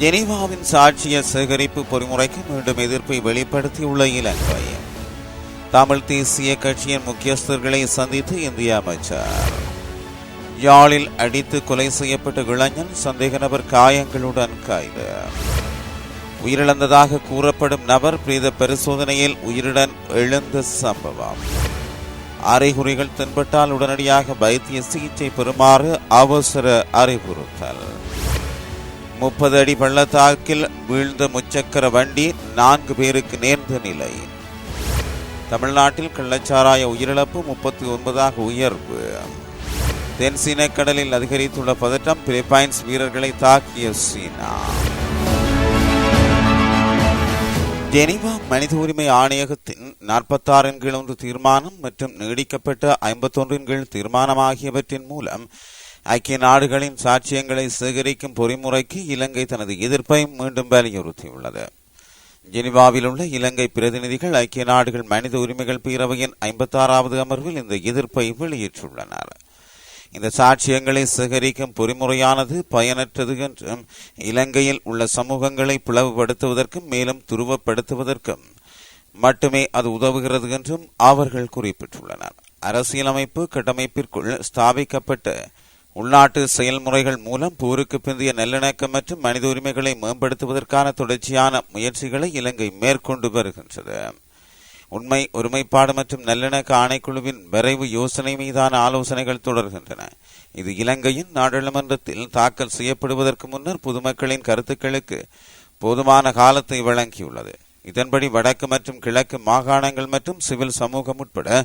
ஜெனீவாவின் சாட்சிய சேகரிப்பு பொறிமுறைக்கு மீண்டும் எதிர்ப்பை வெளிப்படுத்தியுள்ள இலங்கை தமிழ் தேசிய கட்சியின் முக்கியஸ்தர்களை சந்தித்து இந்திய அமைச்சர். யாழில் அடித்து கொலை செய்யப்பட்ட இளைஞன் சந்தேக நபர் காயங்களுடன் கைது. உயிரிழந்ததாக கூறப்படும் நபர் பிரேத பரிசோதனையில் உயிருடன் எழுந்த சம்பவம். அறிகுறிகள் தென்பட்டால் உடனடியாக வைத்திய சிகிச்சை பெறுமாறு அவசர அறிவுறுத்தல். முப்பது அடி பள்ளத்தாக்கில் வீழ்ந்த முச்சக்கர வண்டி நான்கு பேருக்கு நேர்ந்த நிலை. தமிழ்நாட்டில் கள்ளச்சாராய உயிரிழப்பு முப்பத்தி ஒன்பதாக உயர்வு. தென்சீன கடலில் அதிகரித்துள்ள பதட்டம் பிலிப்பைன்ஸ் வீரர்களை தாக்கிய சீனா. ஜெனீவா மனித உரிமை ஆணையகத்தின் நாற்பத்தாறின் கீழ் ஒன்று தீர்மானம் மற்றும் நீடிக்கப்பட்ட ஐம்பத்தொன்றின் கீழ் தீர்மானம் ஆகியவற்றின் மூலம் ஐக்கிய நாடுகளின் சாட்சியங்களை சேகரிக்கும் பொறிமுறைக்கு இலங்கை தனது எதிர்ப்பை மீண்டும் வலியுறுத்தியுள்ளது. ஜெனிவாவில் உள்ள இலங்கை பிரதிநிதிகள் ஐக்கிய நாடுகள் மனித உரிமைகள் பேரவையின் ஐம்பத்தாறாவது அமர்வில் இந்த எதிர்ப்பை வெளியிட்டுள்ளனர். இந்த சாட்சியங்களை சேகரிக்கும் பொறிமுறையானது பயனற்றது என்றும் இலங்கையில் உள்ள சமூகங்களை பிளவுபடுத்துவதற்கும் மேலும் துருவப்படுத்துவதற்கும் மட்டுமே அது உதவுகிறது என்றும் அவர்கள் குறிப்பிட்டுள்ளனர். அரசியலமைப்பு கட்டமைப்பிற்குள் ஸ்தாபிக்கப்பட்ட உள்நாட்டு செயல்முறைகள் மூலம் போருக்கு பிந்தைய நல்லிணக்கம் மற்றும் மனித உரிமைகளை மேம்படுத்துவதற்கான தொடர்ச்சியான முயற்சிகளை இலங்கை மேற்கொண்டு வருகின்றது. உண்மை ஒருமைப்பாடு மற்றும் நல்லிணக்க ஆணைக்குழுவின் விரைவு யோசனை மீதான ஆலோசனைகள் தொடர்கின்றன. இது இலங்கையின் நாடாளுமன்றத்தில் தாக்கல் செய்யப்படுவதற்கு முன்னர் பொதுமக்களின் கருத்துக்களுக்கு போதுமான காலத்தை வழங்கியுள்ளது. இதன்படி வடக்கு மற்றும் கிழக்கு மாகாணங்கள் மற்றும் சிவில் சமூகம் உட்பட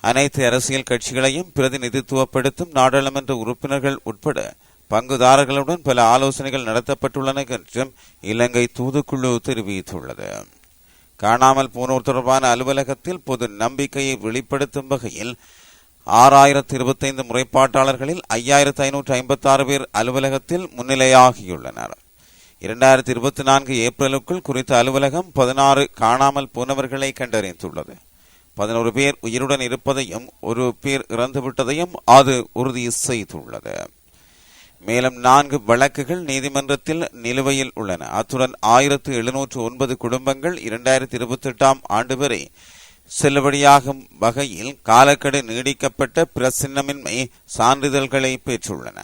அனைத்து அரசியல் கட்சிகளையும் பிரதிநிதித்துவப்படுத்தும் நாடாளுமன்ற உறுப்பினர்கள் உட்பட பங்குதாரர்களுடன் பல ஆலோசனைகள் நடத்தப்பட்டுள்ளன என்றும் இலங்கை தூதுக்குழு தெரிவித்துள்ளது. காணாமல் போனோர் தொடர்பான அலுவலகத்தில் பொது நம்பிக்கையை வெளிப்படுத்தும் வகையில் ஆறாயிரத்து இருபத்தைந்து முறைப்பாட்டாளர்களில் ஐயாயிரத்து ஐநூற்று ஐம்பத்தாறு பேர் அலுவலகத்தில் முன்னிலையாகியுள்ளனர். இரண்டாயிரத்தி இருபத்தி நான்கு ஏப்ரலுக்குள் குறித்த அலுவலகம் பதினாறு காணாமல் போனவர்களை கண்டறிந்துள்ளது. பதினோரு பேர் உயிருடன் இருப்பதையும் ஒரு பேர் இறந்துவிட்டதையும் அது உறுதி செய்துள்ளது. மேலும் நான்கு வழக்குகள் நீதிமன்றத்தில் நிலுவையில் உள்ளன. அத்துடன் ஆயிரத்து எழுநூற்று ஒன்பது குடும்பங்கள் இரண்டாயிரத்தி இருபத்தி எட்டாம் ஆண்டு வரை செல்லுபடியாகும் வகையில் காலக்கெடு நீடிக்கப்பட்ட பிரசின்னமின்மை சான்றிதழ்களை பெற்றுள்ளன.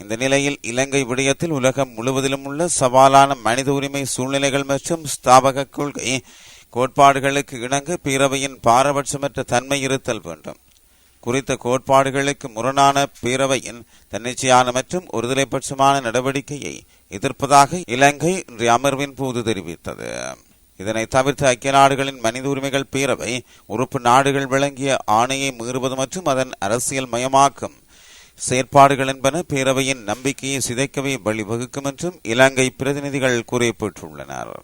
இந்த நிலையில் இலங்கை விடயத்தில் உலகம் முழுவதிலும் உள்ள சவாலான மனித உரிமை சூழ்நிலைகள் மற்றும் ஸ்தாபக கொள்கை கோட்பாடுகளுக்கு இணங்க பேரவையின் பாரபட்சமற்ற தன்மை இருத்தல் வேண்டும். குறித்த கோட்பாடுகளுக்கு முரணான பேரவையின் தன்னிச்சையான மற்றும் ஒருதலைபட்சமான நடவடிக்கையை எதிர்ப்பதாக இலங்கை இன்றைய அமர்வின் போது தெரிவித்தது. இதனை தவிர்த்து ஐக்கிய நாடுகளின் மனித உரிமைகள் பேரவை உறுப்பு நாடுகள் வழங்கிய ஆணையை மீறுவது மற்றும் அதன் அரசியல் மயமாக்கும் செயற்பாடுகள் என்பன பேரவையின் நம்பிக்கையை சிதைக்கவே வழிவகுக்கும் என்றும் இலங்கை பிரதிநிதிகள் குறிப்பிட்டுள்ளனர்.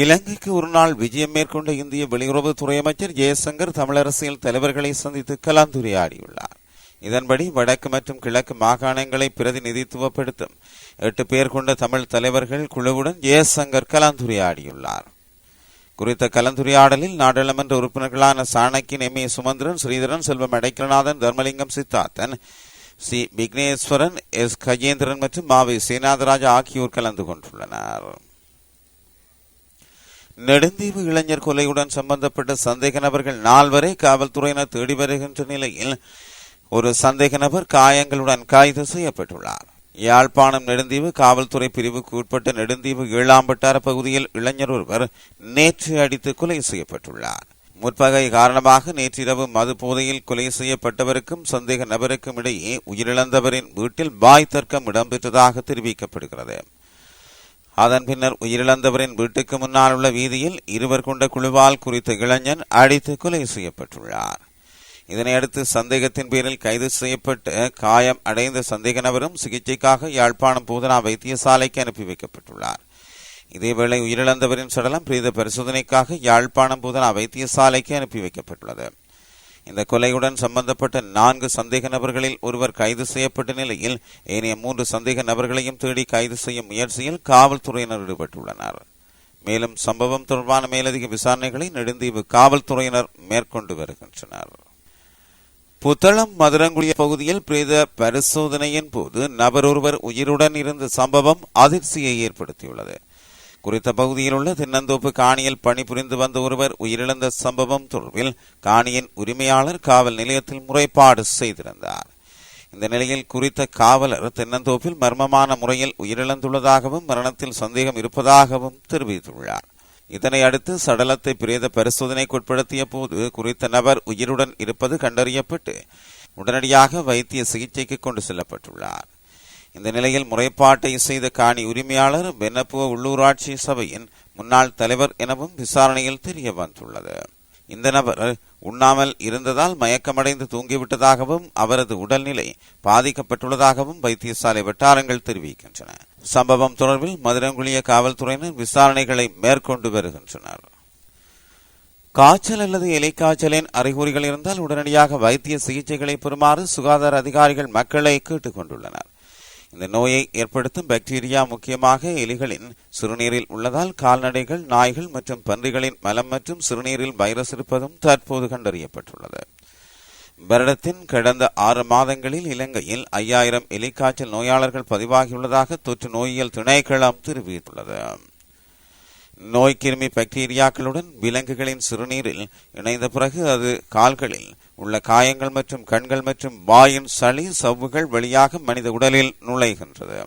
இலங்கைக்கு ஒரு நாள் விஜயம் மேற்கொண்ட இந்திய வெளியுறவுத்துறை அமைச்சர் ஜெயசங்கர் தமிழரசியல் தலைவர்களை சந்தித்து கலந்துரையாடியுள்ளார். இதன்படி வடக்கு மற்றும் கிழக்கு மாகாணங்களை பிரதிநிதித்துவப்படுத்தும் எட்டு பேர் கொண்ட தமிழ் தலைவர்கள் குழுவுடன் ஜெயசங்கர் கலந்துரையாடியுள்ளார். குறித்த கலந்துரையாடலில் நாடாளுமன்ற உறுப்பினர்களான Chanakyan M A Sumanthiran Sritharan Selvam Adaikalanathan Dharmalingam Siddharthan C. Wigneswaran S. Gajendran மற்றும் மாவை சேனாதராஜா ஆகியோர் கலந்து கொண்டுள்ளனர். நெடுந்தீவு இளைஞர் கொலையுடன் சம்பந்தப்பட்ட சந்தேக நபர்கள் நால்வரை காவல்துறையினர் தேடி வருகின்ற நிலையில் ஒரு சந்தேக நபர் காயங்களுடன் கைது செய்யப்பட்டுள்ளார். யாழ்ப்பாணம் நெடுந்தீவு காவல்துறை பிரிவுக்கு உட்பட்ட நெடுந்தீவு ஏழாம்பட்டார பகுதியில் இளைஞர் ஒருவர் நேற்று அடித்து கொலை செய்யப்பட்டுள்ளார். முற்பகை காரணமாக நேற்றிரவு மது போதையில் கொலை செய்யப்பட்டவருக்கும் சந்தேக நபருக்கும் இடையே உயிரிழந்தவரின் வீட்டில் பாய் தர்க்கம் இடம்பெற்றதாக தெரிவிக்கப்படுகிறது. அதன் பின்னர் உயிரிழந்தவரின் வீட்டுக்கு முன்னால் உள்ள வீதியில் இருவர் கொண்ட குழுவால் குறித்த இளைஞன் அடித்து கொலை செய்யப்பட்டுள்ளார். இதனையடுத்து சந்தேகத்தின் பேரில் கைது செய்யப்பட்டு காயம் அடைந்த சந்தேக நபரும் சிகிச்சைக்காக யாழ்ப்பாணம் பூதனா வைத்தியசாலைக்கு அனுப்பி வைக்கப்பட்டுள்ளார். இதேவேளை உயிரிழந்தவரின் சடலம் பிரேத பரிசோதனைக்காக யாழ்ப்பாணம் பூதனா வைத்தியசாலைக்கு அனுப்பி வைக்கப்பட்டுள்ளது. இந்த கொலையுடன் சம்பந்தப்பட்ட நான்கு சந்தேக நபர்களில் ஒருவர் கைது செய்யப்பட்ட நிலையில் ஏனைய மூன்று சந்தேக நபர்களையும் தேடி கைது செய்யும் முயற்சியில் காவல்துறையினர் ஈடுபட்டுள்ளனர். மேலும் சம்பவம் தொடர்பான மேலதிக விசாரணைகளை நெடுந்தீவு காவல்துறையினர் மேற்கொண்டு வருகின்றனர். புத்தளம் மதுரங்குடி பகுதியில் பிரேத பரிசோதனையின் போது நபர் ஒருவர் உயிருடன் இருந்த சம்பவம் அதிர்ச்சியை ஏற்படுத்தியுள்ளது. குறித்த பகுதியில் உள்ள தென்னந்தோப்பு காணியில் பணிபுரிந்து வந்த ஒருவர் உயிரிழந்த சம்பவம் தொடர்பில் காணியின் உரிமையாளர் காவல் நிலையத்தில் முறைப்பாடு செய்திருந்தார். இந்த நிலையில் குறித்த காவலர் தென்னந்தோப்பில் மர்மமான முறையில் உயிரிழந்துள்ளதாகவும் மரணத்தில் சந்தேகம் இருப்பதாகவும் தெரிவித்துள்ளார். இதனை அடுத்து சடலத்தை பிரேத பரிசோதனைக்கு உட்படுத்திய போது குறித்த நபர் உயிருடன் இருப்பது கண்டறியப்பட்டு உடனடியாக வைத்திய சிகிச்சைக்கு கொண்டு செல்லப்பட்டுள்ளார். இந்த நிலையில் முறைப்பாட்டை செய்த காணி உரிமையாளர் பென்னப்புவ உள்ளூராட்சி சபையின் முன்னாள் தலைவர் எனவும் விசாரணையில் தெரிய வந்துள்ளது. இந்த நபர் உண்ணாமல் இருந்ததால் மயக்கமடைந்து தூங்கிவிட்டதாகவும் அவரது உடல்நிலை பாதிக்கப்பட்டுள்ளதாகவும் வைத்தியசாலை வட்டாரங்கள் தெரிவிக்கின்றன. சம்பவம் தொடர்பில் மதுரங்குளிய காவல்துறையினர் விசாரணைகளை மேற்கொண்டு வருகின்றனர். காய்ச்சல் அல்லது எலிக்காய்ச்சலின் அறிகுறிகள் இருந்தால் உடனடியாக வைத்திய சிகிச்சைகளை பெறுமாறு சுகாதார அதிகாரிகள் மக்களை கேட்டுக் கொண்டுள்ளனர் இந்த நோயை ஏற்படுத்தும் பாக்டீரியா முக்கியமாக எலிகளின் சிறுநீரில் உள்ளதால் கால்நடைகள் நாய்கள் மற்றும் பன்றிகளின் மலம் மற்றும் சிறுநீரில் வைரஸ் இருப்பதும் தற்போது கண்டறியப்பட்டுள்ளது. வருடத்தின் கடந்த ஆறு மாதங்களில் இலங்கையில் ஐயாயிரம் எலிக்காய்ச்சல் நோயாளர்கள் பதிவாகியுள்ளதாக தொற்று நோயியல் திணைக்களம் தெரிவித்துள்ளது. நோய் கிருமி பாக்டீரியாக்களுடன் விலங்குகளின் சிறுநீரில் இணைந்த பிறகு அது கால்களில் உள்ள காயங்கள் மற்றும் கண்கள் மற்றும் வாயின் சளி சவ்வுகள் வழியாக மனித உடலில் நுழைகின்றது.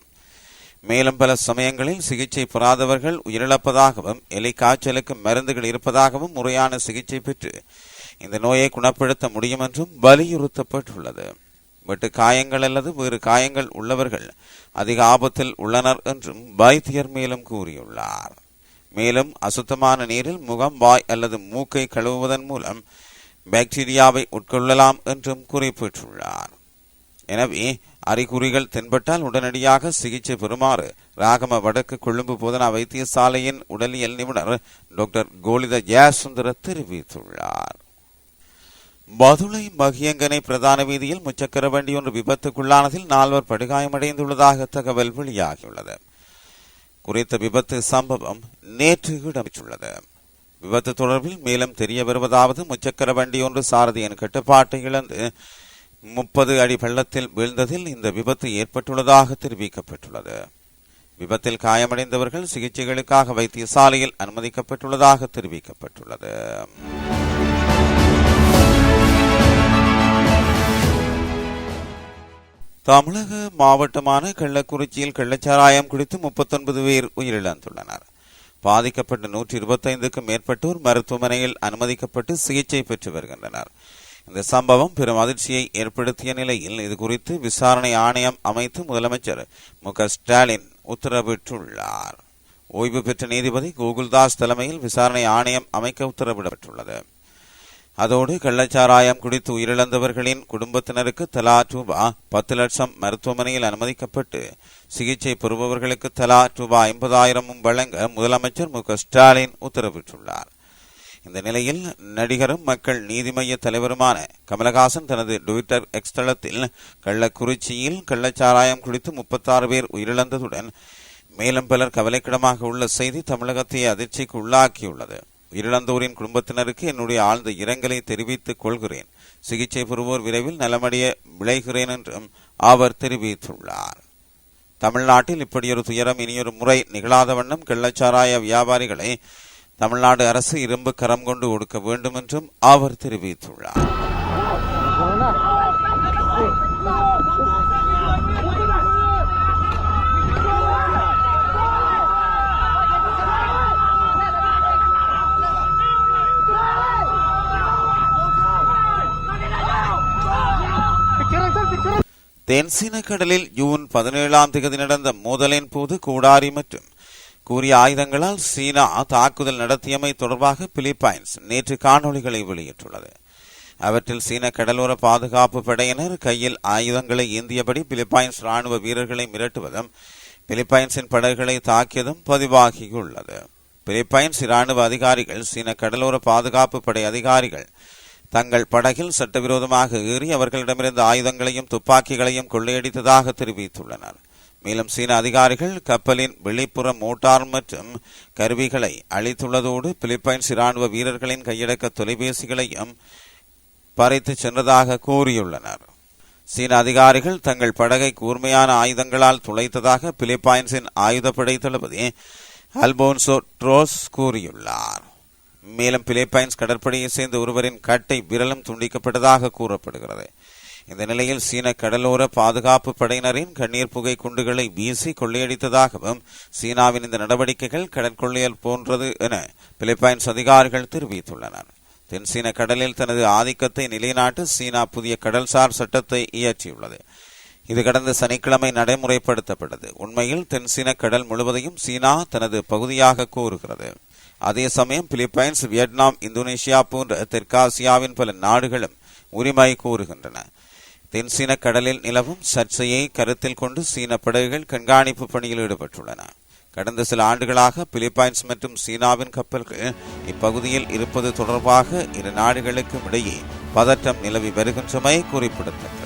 மேலும் பல சமயங்களில் சிகிச்சை பெறாதவர்கள் உயிரிழப்பதாகவும் எலி காய்ச்சலுக்கு மருந்துகள் இருப்பதாகவும் முறையான சிகிச்சை பெற்று இந்த நோயை குணப்படுத்த முடியும் என்றும் வலியுறுத்தப்பட்டுள்ளது. வெட்டு காயங்கள் அல்லது வேறு காயங்கள் உள்ளவர்கள் அதிக ஆபத்தில் உள்ளனர் என்றும் வைத்தியர் மேலும் கூறியுள்ளார். மேலும் அசுத்தமான நீரில் முகம் வாய் அல்லது மூக்கை கழுவுவதன் மூலம் பாக்டீரியாவை உட்கொள்ளலாம் என்றும் குறிப்பிட்டுள்ளார். எனவே அறிகுறிகள் தென்பட்டால் உடனடியாக சிகிச்சை பெறுமாறு ராகம வடக்கு கொழும்பு போதனா வைத்தியசாலையின் உடலியல் நிபுணர் டாக்டர் கோலித ஜெயசுந்தர தெரிவித்துள்ளார். பதுளை மகியங்கனை பிரதான வீதியில் முச்சக்கர வண்டி ஒன்று விபத்துக்குள்ளானதில் நால்வர் படுகாயமடைந்துள்ளதாக தகவல் வெளியாகியுள்ளது. குறித்த விபத்து சம்பவம் நேற்று இடம்பெற்றுள்ளது. விபத்து தொடர்பில் மேலும் தெரிய வருவதாவது முச்சக்கர வண்டி ஒன்று சாரதியின் கட்டுப்பாட்டை இழந்து முப்பது அடி பள்ளத்தில் வீழ்ந்ததில் இந்த விபத்து ஏற்பட்டுள்ளதாக தெரிவிக்கப்பட்டுள்ளது. விபத்தில் காயமடைந்தவர்கள் சிகிச்சைகளுக்காக வைத்தியசாலையில் அனுமதிக்கப்பட்டுள்ளதாக தெரிவிக்கப்பட்டுள்ளது. தமிழக மாவட்டமான கள்ளக்குறிச்சியில் கள்ளச்சாராயம் குடித்து முப்பத்தொன்பது பேர் உயிரிழந்துள்ளனர். பாதிக்கப்பட்ட நூற்றி இருபத்தைந்துக்கும் மேற்பட்டோர் மருத்துவமனையில் அனுமதிக்கப்பட்டு சிகிச்சை பெற்று வருகின்றனர். இந்த சம்பவம் பெரும் அதிர்ச்சியை ஏற்படுத்திய நிலையில் இது குறித்து விசாரணை ஆணையம் அமைத்து முதலமைச்சர் மு ஸ்டாலின் உத்தரவிட்டுள்ளார். ஓய்வு பெற்ற நீதிபதி கோகுல்தாஸ் தலைமையில் விசாரணை ஆணையம் அமைக்க உத்தரவிடப்பட்டுள்ளது. அதோடு கள்ளச்சாராயம் குடித்து உயிரிழந்தவர்களின் குடும்பத்தினருக்கு தலா ரூபா பத்து லட்சம் மருத்துவமனையில் அனுமதிக்கப்பட்டு சிகிச்சை பெறுபவர்களுக்கு தலா ரூபா ஐம்பதாயிரமும் வழங்க முதலமைச்சர் மு ஸ்டாலின் உத்தரவிட்டுள்ளார். இந்த நிலையில் நடிகரும் மக்கள் நீதிமய்ய தலைவருமான கமலஹாசன் தனது டுவிட்டர் எக்ஸ் தளத்தில் கள்ளக்குறிச்சியில் கள்ளச்சாராயம் குடித்து முப்பத்தாறு பேர் உயிரிழந்ததுடன் மேலும் பலர் கவலைக்கிடமாக உள்ள செய்தி தமிழகத்தை அதிர்ச்சிக்கு உள்ளாக்கியுள்ளது. உயிரிழந்தோரின் குடும்பத்தினருக்கு என்னுடைய ஆழ்ந்த இரங்கலை தெரிவித்துக் கொள்கிறேன். சிகிச்சை பெறுவோர் விரைவில் நலமடைய விளைகிறேன் என்றும் அவர் தெரிவித்துள்ளார். தமிழ்நாட்டில் இப்படியொரு துயரம் இனியொரு முறை நிகழாத வண்ணம் கள்ளச்சாராய வியாபாரிகளை தமிழ்நாடு அரசு இரும்பு கரம் கொண்டு ஒடுக்க வேண்டும் என்றும் அவர் தெரிவித்துள்ளார். தென்சீன கடலில் ஜூன் பதினேழாம் தேதி நடந்த மோதலின் போது கூடாரி மற்றும் கூறிய ஆயுதங்களால் சீனா தாக்குதல் நடத்தியமை தொடர்பாக பிலிப்பைன்ஸ் நேற்று காணொளிகளை வெளியிட்டுள்ளது. அவற்றில் சீன கடலோர பாதுகாப்பு படையினர் கையில் ஆயுதங்களை ஏந்தியபடி பிலிப்பைன்ஸ் ராணுவ வீரர்களை மிரட்டுவதும் பிலிப்பைன்ஸின் படகுகளை தாக்கியதும் பதிவாகியுள்ளது. பிலிப்பைன்ஸ் ராணுவ அதிகாரிகள் சீன கடலோர பாதுகாப்பு படை அதிகாரிகள் தங்கள் படகில் சட்டவிரோதமாக ஏறி அவர்களிடமிருந்து ஆயுதங்களையும் துப்பாக்கிகளையும் கொள்ளையடித்ததாக தெரிவித்துள்ளனர். மேலும் சீன அதிகாரிகள் கப்பலின் வெளிப்புற மோட்டார் மற்றும் கருவிகளை அளித்துள்ளதோடு பிலிப்பைன்ஸ் இராணுவ வீரர்களின் கையடக்க தொலைபேசிகளையும் பறித்து சென்றதாக கூறியுள்ளனர். சீன அதிகாரிகள் தங்கள் படகை கூர்மையான ஆயுதங்களால் துளைத்ததாக பிலிப்பைன்ஸின் ஆயுதப்படை தளபதி அல்போன்சோ ட்ரோஸ் கூறியுள்ளார். மேலும் பிலிப்பைன்ஸ் கடற்படையை சேர்ந்த ஒருவரின் கட்டை விரலும் துண்டிக்கப்பட்டதாக கூறப்படுகிறது. இந்த நிலையில் சீன கடலோர பாதுகாப்பு படையினரின் கண்ணீர் புகை குண்டுகளை வீசி கொள்ளையடித்ததாகவும் சீனாவின் இந்த நடவடிக்கைகள் கடற்கொள்ளையல் போன்றது என பிலிப்பைன்ஸ் அதிகாரிகள் தெரிவித்துள்ளனர். தென்சீன கடலில் தனது ஆதிக்கத்தை நிலைநாட்டு சீனா புதிய கடல்சார் சட்டத்தை இயற்றியுள்ளது. இது கடந்த சனிக்கிழமை நடைமுறைப்படுத்தப்பட்டது. உண்மையில் தென்சீன கடல் முழுவதையும் சீனா தனது பகுதியாக கூறுகிறது அதே சமயம் பிலிப்பைன்ஸ் வியட்நாம் இந்தோனேஷியா போன்ற தெற்காசியாவின் பல நாடுகளும் உரிமை கூறுகின்றன தென்சீன கடலில் நிலவும் சர்ச்சையை கருத்தில் கொண்டு சீன படகுகள் கண்காணிப்பு பணியில் ஈடுபட்டுள்ளன. கடந்த சில ஆண்டுகளாக பிலிப்பைன்ஸ் மற்றும் சீனாவின் கப்பல்கள் இப்பகுதியில் இருப்பது தொடர்பாக இரு நாடுகளுக்கும் இடையே பதற்றம் நிலவி வருகின்றமை குறிப்பிடத்தக்கது.